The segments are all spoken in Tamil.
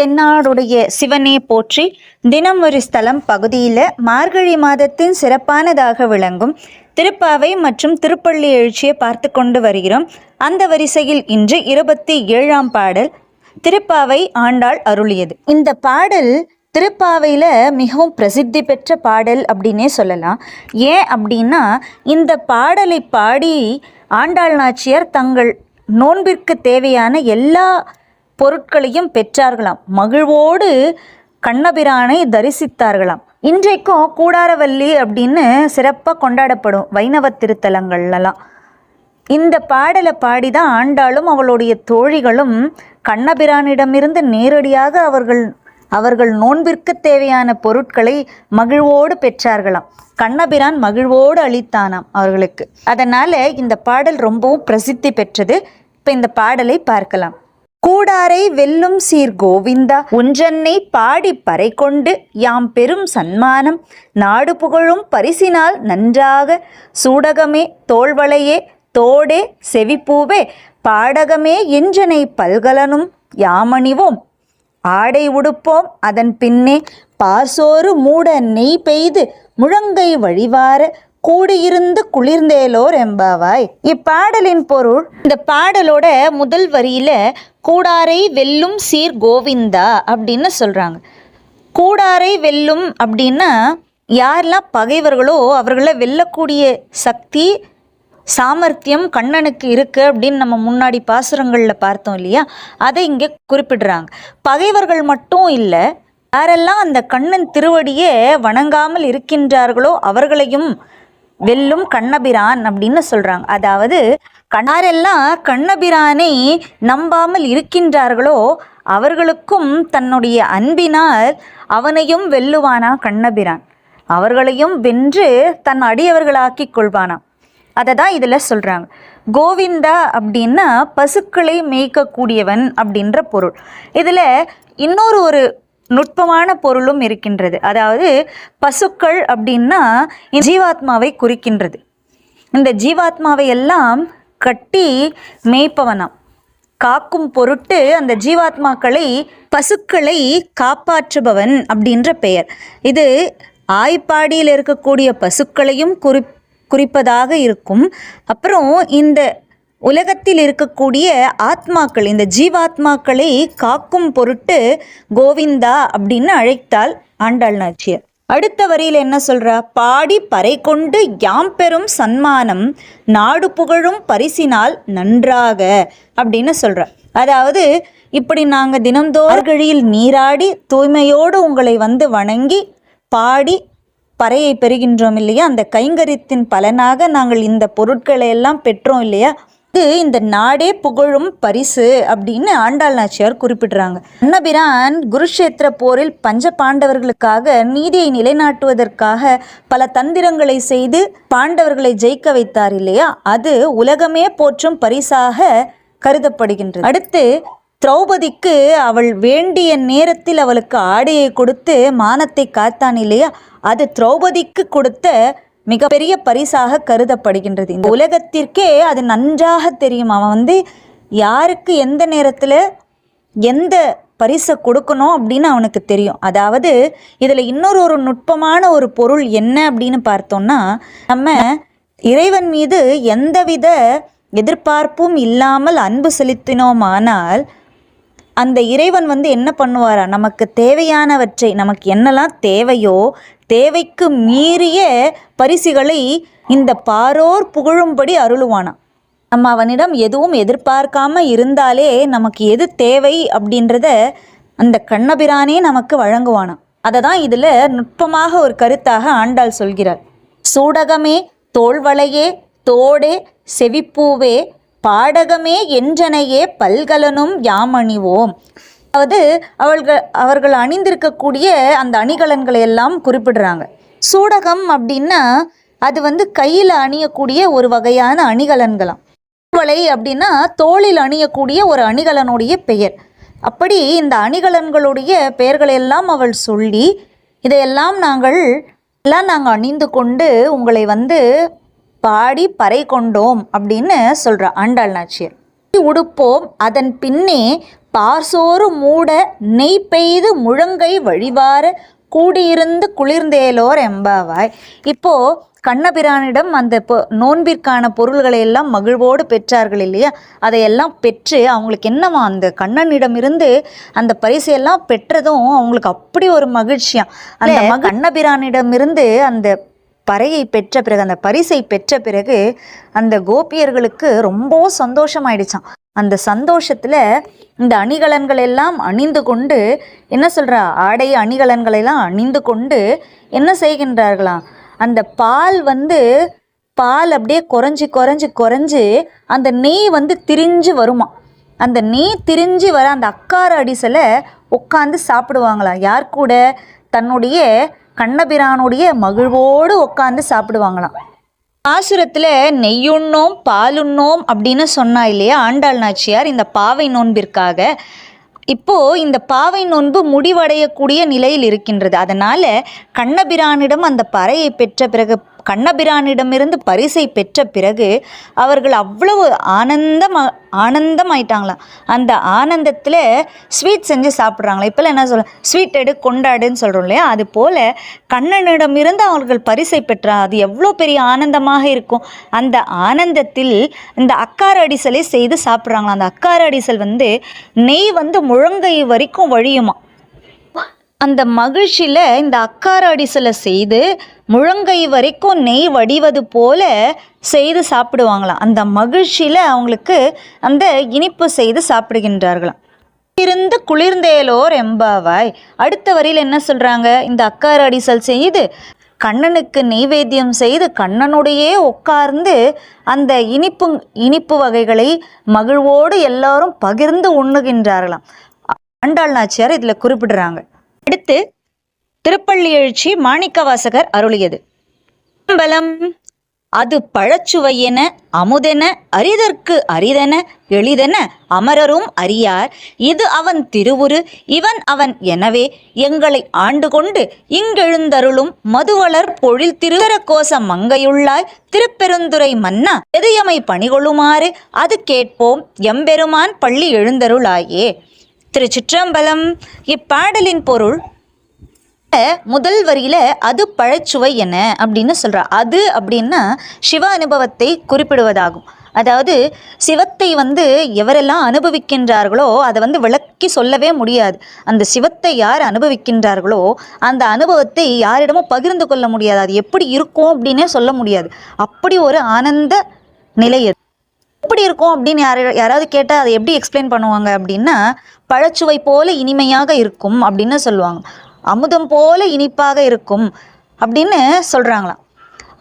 தென்னாடுடைய சிவனே போற்றி தினம் ஒரு ஸ்தலம் பகுதியில் மார்கழி மாதத்தின் சிறப்பானதாக விளங்கும். திருப்பாவை மற்றும் திருப்பள்ளி எழுச்சியை பார்த்து கொண்டு வருகிறோம். அந்த வரிசையில் இன்று இருபத்தி ஏழாம் பாடல் திருப்பாவை ஆண்டாள் அருளியது. இந்த பாடல் திருப்பாவையில் மிகவும் பிரசித்தி பெற்ற பாடல் அப்படின்னே சொல்லலாம். ஏன் அப்படின்னா இந்த பாடலை பாடி ஆண்டாள் நாச்சியார் தங்கள் நோன்பிற்கு தேவையான எல்லா பொருட்களையும் பெற்றார்களாம். மகிழ்வோடு கண்ணபிரானை தரிசித்தார்களாம். இன்றைக்கும் கூடாரவல்லி அப்படின்னு சிறப்பாக கொண்டாடப்படும் வைணவ திருத்தலங்கள்லாம் இந்த பாடலை பாடி தான் ஆண்டாளும் அவளுடைய தோழிகளும் கண்ணபிரானிடமிருந்து நேரடியாக அவர்கள் அவர்கள் நோன்பிற்கு தேவையான பொருட்களை மகிழ்வோடு பெற்றார்களாம். கண்ணபிரான் மகிழ்வோடு அளித்தானாம் அவர்களுக்கு. அதனால இந்த பாடல் ரொம்பவும் பிரசித்தி பெற்றது. இப்போ இந்த பாடலை பார்க்கலாம். கூடாரை வெல்லும் சீர் கோவிந்தா ஒன்றன்னை பாடி பறை கொண்டு யாம் பெரும் சன்மானம். நாடு புகழும் பரிசினால் நன்றாக சூடகமே தோள்வளையே தோடே செவிப்பூவே பாடகமே என்றனை பல்கலனும் யாமணிவோம். ஆடை உடுப்போம் அதன் பின்னே பாசோறு மூட நெய் பெய்து முழங்கை வழிவார கூடியிருந்து குளிர்ந்தேலோர் எம்பாவாய் இப்பாடலின் பொருள் இந்த பாடலோட முதல் வரியில கூடாரை வெல்லும் சீர் கோவிந்தா அப்படின்னு சொல்றாங்க. கூடாரை வெல்லும் அப்படின்னா யாரெல்லாம் பகைவர்களோ அவர்களை வெல்லக்கூடிய சக்தி சாமர்த்தியம் கண்ணனுக்கு இருக்குது அப்படின்னு நம்ம முன்னாடி பாசுரங்களில் பார்த்தோம் இல்லையா? அதை இங்கே குறிப்பிடுறாங்க. பகைவர்கள் மட்டும் இல்லை யாரெல்லாம் அந்த கண்ணன் திருவடியே வணங்காமல் இருக்கின்றார்களோ அவர்களையும் வெல்லும் கண்ணபிரான் அப்படின்னு சொல்கிறாங்க அதாவது கண்ணாரெல்லாம் கண்ணபிரானை நம்பாமல் இருக்கின்றார்களோ அவர்களுக்கும் தன்னுடைய அன்பினால் அவனையும் வெல்லுவானா கண்ணபிரான்? அவர்களையும் வென்று தன் அடியவர்களாக்கி கொள்வானாம் அதை தான் இதில் சொல்கிறாங்க கோவிந்தா அப்படின்னா பசுக்களை மேய்க்கக்கூடியவன் அப்படின்ற பொருள். இதில் இன்னொரு ஒரு நுட்பமான பொருளும் இருக்கின்றது. அதாவது பசுக்கள் அப்படின்னா ஜீவாத்மாவை குறிக்கின்றது. இந்த ஜீவாத்மாவை எல்லாம் கட்டி மேய்ப்பவனாம். காக்கும் பொருட்டு அந்த ஜீவாத்மாக்களை பசுக்களை காப்பாற்றுபவன் அப்படின்ற பெயர். இது ஆய்ப்பாடியில் இருக்கக்கூடிய பசுக்களையும் குறி குறிப்பதாக இருக்கும். அப்புறம் இந்த உலகத்தில் இருக்கக்கூடிய ஆத்மாக்கள் இந்த ஜீவாத்மாக்களை காக்கும் பொருட்டு கோவிந்தா அப்படின்னு அழைத்தால் ஆண்டாள் நாச்சியார். அடுத்த வரியில் என்ன சொல்றா? பாடி பறை கொண்டு யாம் பெறும் சன்மானம் நாடு புகழும் பரிசினால் நன்றாக அப்படின்னு சொல்றா. அதாவது இப்படி நாங்கள் தினந்தோறும் நீராடி தூய்மையோடு உங்களை வந்து வணங்கி பாடி பறையை பெறுகின்றோம் இல்லையா? அந்த கைங்கரியத்தின் பலனாக நாங்கள் இந்த பொருட்களை எல்லாம் பெற்றோம் இல்லையா? இது இந்த நாடே புகழும் பரிசு அப்படின்னு ஆண்டாள் நாச்சியார் குறிப்பிடுறாங்க. அன்னபிரான் குருஷேத்திர போரில் பஞ்ச பாண்டவர்களுக்காக நீதியை நிலைநாட்டுவதற்காக பல தந்திரங்களை செய்து பாண்டவர்களை ஜெயிக்க வைத்தார் இல்லையா? அது உலகமே போற்றும் பரிசாக கருதப்படுகின்றது. அடுத்து திரௌபதிக்கு அவள் வேண்டிய நேரத்தில் அவளுக்கு ஆடையை கொடுத்து மானத்தை காத்தான் இல்லையா? அது திரௌபதிக்கு கொடுத்த மிகப்பெரிய பரிசாக கருதப்படுகின்றது. இந்த உலகத்திற்கே அது நன்றாக தெரியும். அவன் வந்து யாருக்கு எந்த நேரத்தில் எந்த பரிசை கொடுக்கணும் அப்படின்னு அவனுக்கு தெரியும். அதாவது இதில் இன்னொரு ஒரு நுட்பமான ஒரு பொருள் என்ன அப்படின்னு பார்த்தோம்னா நம்ம இறைவன் மீது எந்தவித எதிர்பார்ப்பும் இல்லாமல் அன்பு செலுத்தினோமானால் அந்த இறைவன் வந்து என்ன பண்ணுவாரா? நமக்கு தேவையானவற்றை நமக்கு என்னெல்லாம் தேவையோ தேவைக்கு மீறிய பரிசுகளை இந்த பாரோர் புகழும்படி அருளுவானா நம்ம அவனிடம் எதுவும் எதிர்பார்க்காம இருந்தாலே நமக்கு எது தேவை அப்படின்றத அந்த கண்ணபிரானே நமக்கு வழங்குவானாம். அதை தான் இதில் நுட்பமாக ஒரு கருத்தாக ஆண்டாள் சொல்கிறார் சூடகமே தோல்வளையே தோடே செவிப்பூவே பாடகமே என்றனையே பல்கலனும் யாமணிவோம். அதாவது அவர்கள் அவர்கள் அணிந்திருக்கக்கூடிய அந்த அணிகலன்களை எல்லாம் குறிப்பிடுறாங்க. சூடகம் அப்படின்னா அது வந்து கையில் அணியக்கூடிய ஒரு வகையான அணிகலன்களாம். வலை அப்படின்னா தோளில் அணியக்கூடிய ஒரு அணிகலனுடைய பெயர். அப்படி இந்த அணிகலன்களுடைய பெயர்களை எல்லாம் அவள் சொல்லி இதையெல்லாம் நாங்கள் எல்லாம் நாங்கள் அணிந்து கொண்டு உங்களை வந்து பாடி பறை கொண்டோம் அப்படின்னு சொல்கிறா ஆண்டாள் நாச்சியார். உடுப்போம். அதன் பின்னே பாசோறு மூட நெய் பெய்து முழங்கை வழிவார கூடியிருந்து குளிர்ந்தேலோர் எம்பாவாய் இப்போ கண்ணபிரானிடம் அந்த நோன்பிற்கான பொருள்களை எல்லாம் மகிழ்வோடு பெற்றார்கள் இல்லையா? அதையெல்லாம் பெற்று அவங்களுக்கு என்னவா அந்த கண்ணனிடமிருந்து அந்த பரிசையெல்லாம் பெற்றதும் அவங்களுக்கு அப்படி ஒரு மகிழ்ச்சியாம். அந்த கண்ணபிரானிடமிருந்து அந்த பறையை பெற்ற பிறகு அந்த பரிசை பெற்ற பிறகு அந்த கோபியர்களுக்கு ரொம்ப சந்தோஷமாயிடுச்சாம். அந்த சந்தோஷத்தில் இந்த அணிகலன்கள் எல்லாம் அணிந்து கொண்டு என்ன சொல்கிறா ஆடை அணிகலன்களெல்லாம் அணிந்து கொண்டு என்ன செய்கின்றார்களாம்? அந்த பால் வந்து பால் அப்படியே குறைஞ்சி குறைஞ்சி குறைஞ்சி அந்த நெய் வந்து திரிஞ்சு வருமா அந்த நெய் திரிஞ்சு வர அந்த அக்கார அடிசலை உட்காந்து சாப்பிடுவாங்களாம். யார் கூட? தன்னுடைய கண்ணபிரானுடைய மகிழ்வோடு உட்காந்து சாப்பிடுவாங்களாம். பாசுரத்தில் நெய்யுண்ணோம் பாலுண்ணோம் அப்படின்னு சொன்னா இல்லையா ஆண்டாள் நாச்சியார் இந்த பாவை நோன்பிற்காக. இப்போ இந்த பாவை நோன்பு முடிவடையக்கூடிய நிலையில் இருக்கின்றது. அதனால் கண்ணபிரானிடம் அந்த பறையை பெற்ற பிறகு கண்ணபிரானிடமிருந்து பரிசை பெற்ற பிறகு அவர்கள் அவ்வளவு ஆனந்தம் ஆனந்தமாயிட்டாங்களாம். அந்த ஆனந்தத்தில் ஸ்வீட் செஞ்சு சாப்பிட்றாங்களா இப்போல்லாம் என்ன சொல்ல ஸ்வீட் எடு கொண்டாடுன்னு சொல்கிறோம் இல்லையா? அது போல் கண்ணனிடமிருந்து அவர்கள் பரிசை பெற்றா அது எவ்வளோ பெரிய ஆனந்தமாக இருக்கும். அந்த ஆனந்தத்தில் இந்த அக்கார அடிசலை செய்து சாப்பிட்றாங்களாம். அந்த அக்கார அடிசல் வந்து நெய் வந்து முழங்கை வரைக்கும் வழியுமா அந்த மகிழ்ச்சியில் இந்த அக்கார அடிசலை செய்து முழங்கை வரைக்கும் நெய் வடிவது போல செய்து சாப்பிடுவாங்களாம். அந்த மகிழ்ச்சியில் அவங்களுக்கு அந்த இனிப்பு செய்து சாப்பிடுகின்றார்களாம். இருந்து குளிர்ந்தேலோர் எம்பாவாய். அடுத்த வரியில் என்ன சொல்கிறாங்க இந்த அக்காராடிசல் செய்து கண்ணனுக்கு நெய்வேத்தியம் செய்து கண்ணனுடையே உட்கார்ந்து அந்த இனிப்பு இனிப்பு வகைகளை மகிழ்வோடு எல்லாரும் பகிர்ந்து உண்ணுகின்றார்களாம். ஆண்டாள் நாச்சியார் இதில் குறிப்பிடுறாங்க. அடுத்து திருப்பள்ளி எழுச்சி மாணிக்கவாசகர் அருளியது. பலம் அது பழச்சுவையென அமுதென அரிதற்கு அரிதென எளிதென அமரரும் அறியார். இது அவன் திருவுரு இவன் அவன் எனவே எங்களை ஆண்டு கொண்டு இங்கெழுந்தருளும் மதுவளர் பொழில் திருவர கோச மங்கையுள்ளாய். திருப்பெருந்துறை மன்னா எதையமை பணிகொள்ளுமாறு அது கேட்போம் எம்பெருமான் பள்ளி எழுந்தருளாயே. திருச்சிற்றம்பலம். இப்பாடலின் பொருள் முதல் வரியில் அது பழச்சுவை என்ன அப்படின்னு சொல்றா. அது அப்படின்னா சிவ அனுபவத்தை குறிப்பிடுவதாகும். அதாவது சிவத்தை வந்து எவரெல்லாம் அனுபவிக்கின்றார்களோ அதை வந்து விளக்கி சொல்லவே முடியாது. அந்த சிவத்தை யார் அனுபவிக்கின்றார்களோ அந்த அனுபவத்தை யாரிடமும் பகிர்ந்து கொள்ள முடியாது. அது எப்படி இருக்கும் அப்படின்னே சொல்ல முடியாது. அப்படி ஒரு ஆனந்த நிலை அது. எப்படி இருக்கும் அப்படின்னு யார யாராவது கேட்டால் அதை எப்படி எக்ஸ்பிளைன் பண்ணுவாங்க அப்படின்னா பழச்சுவை போல இனிமையாக இருக்கும் அப்படின்னு சொல்லுவாங்க. அமுதம் போல இனிப்பாக இருக்கும் அப்படின்னு சொல்கிறாங்களாம்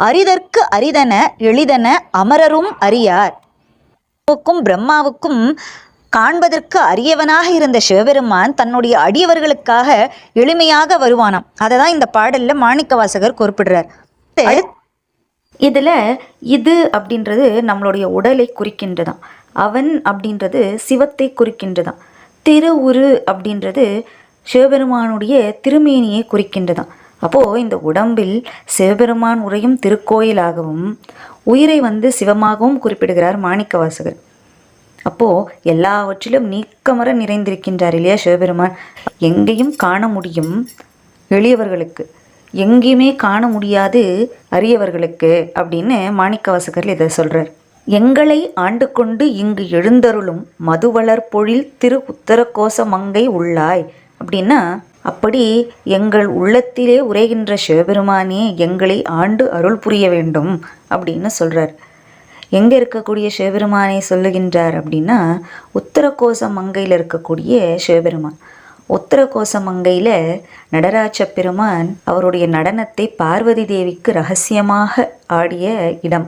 அரிதற்கு அரிதன எளிதன அமரரும் அறியார் பிரம்மாவுக்கும் காண்பதற்கு அரியவனாக இருந்த சிவபெருமான் தன்னுடைய அடியவர்களுக்காக எளிமையாக வருவானாம். அதை தான் இந்த பாடல்ல மாணிக்கவாசகர் குறிப்பிடுறார். அடுத்து இதில் இது அப்படின்றது நம்மளுடைய உடலை குறிக்கின்றதாம். அவன் அப்படின்றது சிவத்தை குறிக்கின்றதாம். திருவுரு அப்படின்றது சிவபெருமானுடைய திருமேனியை குறிக்கின்றதாம். அப்போது இந்த உடம்பில் சிவபெருமான் உரையும் திருக்கோயிலாகவும் உயிரை வந்து சிவமாகவும் குறிப்பிடுகிறார் மாணிக்கவாசகர். அப்போது எல்லாவற்றிலும் நீக்கமர நிறைந்திருக்கின்றார் இல்லையா சிவபெருமான்? எங்கேயும் காண முடியும் எளியவர்களுக்கு. எங்கேயுமே காண முடியாது அரியவர்களுக்கு அப்படின்னு மாணிக்கவாசகர் இதை சொல்கிறார் எங்களை ஆண்டு கொண்டு இங்கு எழுந்தருளும் மதுவளர் பொழில் திரு உத்தரகோச மங்கை உள்ளாய் அப்படின்னா அப்படி எங்கள் உள்ளத்திலே உரைகின்ற சிவபெருமானே எங்களை ஆண்டு அருள் புரிய வேண்டும் அப்படின்னு சொல்கிறார் எங்கே இருக்கக்கூடிய சிவபெருமானை சொல்லுகின்றார் அப்படின்னா உத்தரகோச மங்கையில் இருக்கக்கூடிய சிவபெருமான். உத்தரகோச மங்கையில் நடராஜ பெருமான் அவருடைய நடனத்தை பார்வதி தேவிக்கு ரகசியமாக ஆடிய இடம்.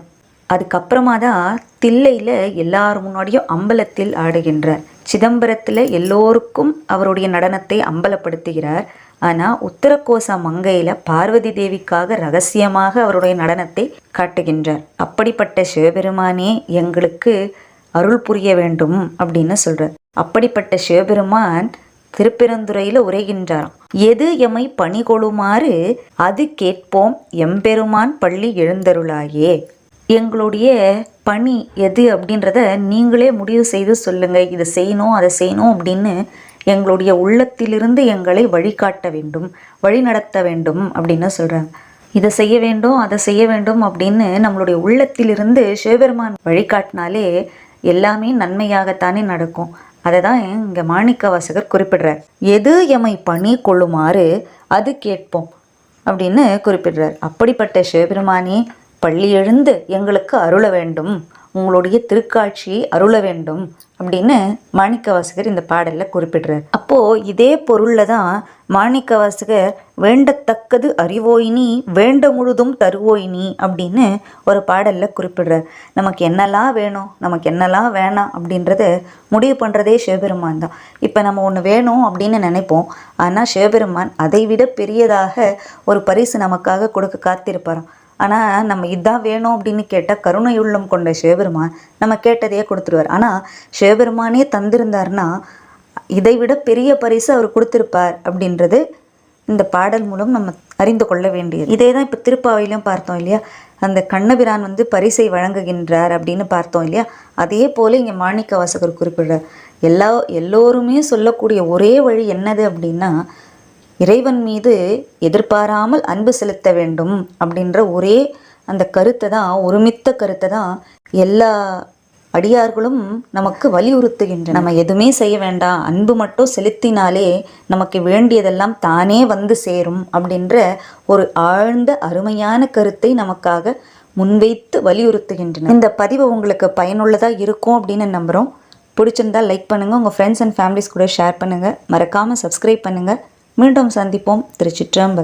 அதுக்கப்புறமா தான் தில்லையில் எல்லார் முன்னாடியும் அம்பலத்தில் ஆடுகின்றார். சிதம்பரத்தில் எல்லோருக்கும் அவருடைய நடனத்தை அம்பலப்படுத்துகிறார். ஆனால் உத்தரகோச மங்கையில் பார்வதி தேவிக்காக ரகசியமாக அவருடைய நடனத்தை காட்டுகின்றார். அப்படிப்பட்ட சிவபெருமானே எங்களுக்கு அருள் புரிய வேண்டும் அப்படின்னு சொல்கிறார் அப்படிப்பட்ட சிவபெருமான் திருப்பெருந்துறையில் உரைகின்றாராம். எது எமை பணிகொளுமாறு அது கேட்போம் எம்பெருமான் பள்ளி எழுந்தருளாயே. எங்களுடைய பணி எது அப்படின்றத நீங்களே முடிவு செய்து சொல்லுங்கள் இதை செய்யணும் அதை செய்யணும் அப்படின்னு எங்களுடைய உள்ளத்திலிருந்து எங்களை வழிகாட்ட வேண்டும் வழிநடத்த வேண்டும் அப்படின்னு சொல்கிறாங்க இதை செய்ய வேண்டும் அதை செய்ய வேண்டும் அப்படின்னு நம்மளுடைய உள்ளத்திலிருந்து சிவபெருமான் வழிகாட்டினாலே எல்லாமே நன்மையாகத்தானே நடக்கும். அதை தான் இங்கே மாணிக்க வாசகர் குறிப்பிடுறார். எது எமை பணி கொள்ளுமாறு அது கேட்போம் அப்படின்னு குறிப்பிடுறார். அப்படிப்பட்ட சிவபெருமானே பள்ளி எழுந்து எங்களுக்கு அருள வேண்டும். உங்களுடைய திருக்காட்சியை அருள வேண்டும் அப்படின்னு மாணிக்கவாசகர் இந்த பாடலில் குறிப்பிடுறார். அப்போது இதே பொருளில் தான் மாணிக்கவாசகர் வேண்டத்தக்கது அறிவோயினி வேண்ட முழுதும் தருவோயினி அப்படின்னு ஒரு பாடலில் குறிப்பிடுறார். நமக்கு என்னெல்லாம் வேணும் நமக்கு என்னெல்லாம் வேணாம் அப்படின்றத முடிவு பண்ணுறதே சிவபெருமான் தான். இப்போ நம்ம ஒன்று வேணும் அப்படின்னு நினைப்போம். ஆனால் சிவபெருமான் அதை விட பெரியதாக ஒரு பரிசு நமக்காக கொடுக்க காத்திருப்பாராம். ஆனால் நம்ம இதான் வேணும் அப்படின்னு கேட்டால் கருணை உள்ளம் கொண்ட சிவபெருமான் நம்ம கேட்டதையே கொடுத்துருவார். ஆனால் சிவபெருமானே தந்திருந்தார்னா இதை விட பெரிய பரிசு அவர் கொடுத்துருப்பார் அப்படின்றது இந்த பாடல் மூலம் நம்ம அறிந்து கொள்ள வேண்டியது. இதே தான் இப்போ திருப்பாவையிலும் பார்த்தோம் இல்லையா? அந்த கண்ணபிரான் வந்து பரிசை வழங்குகின்றார் அப்படின்னு பார்த்தோம் இல்லையா? அதே போல் இங்கே மாணிக்க வாசகர் குறிப்பிடுறார். எல்லா எல்லோருமே சொல்லக்கூடிய ஒரே வழி என்னது அப்படின்னா இறைவன் மீது எதிர்பாராமல் அன்பு செலுத்த வேண்டும் அப்படின்ற ஒரே அந்த கருத்தை தான் ஒருமித்த கருத்தை தான் எல்லா அடியார்களும் நமக்கு வலியுறுத்துகின்றன நம்ம எதுவுமே செய்ய வேண்டாம். அன்பு மட்டும் செலுத்தினாலே நமக்கு வேண்டியதெல்லாம் தானே வந்து சேரும் அப்படின்ற ஒரு ஆழ்ந்த அருமையான கருத்தை நமக்காக முன்வைத்து வலியுறுத்துகின்றன இந்த பதிவு உங்களுக்கு பயனுள்ளதாக இருக்கும் அப்படின்னு நம்புகிறோம் பிடிச்சிருந்தா லைக் பண்ணுங்கள் உங்கள் ஃப்ரெண்ட்ஸ் அண்ட் ஃபேமிலிஸ் கூட ஷேர் பண்ணுங்கள் மறக்காமல் சப்ஸ்கிரைப் பண்ணுங்கள் மீண்டும் சந்திப்போம் திருச்சிற்றம்பலம்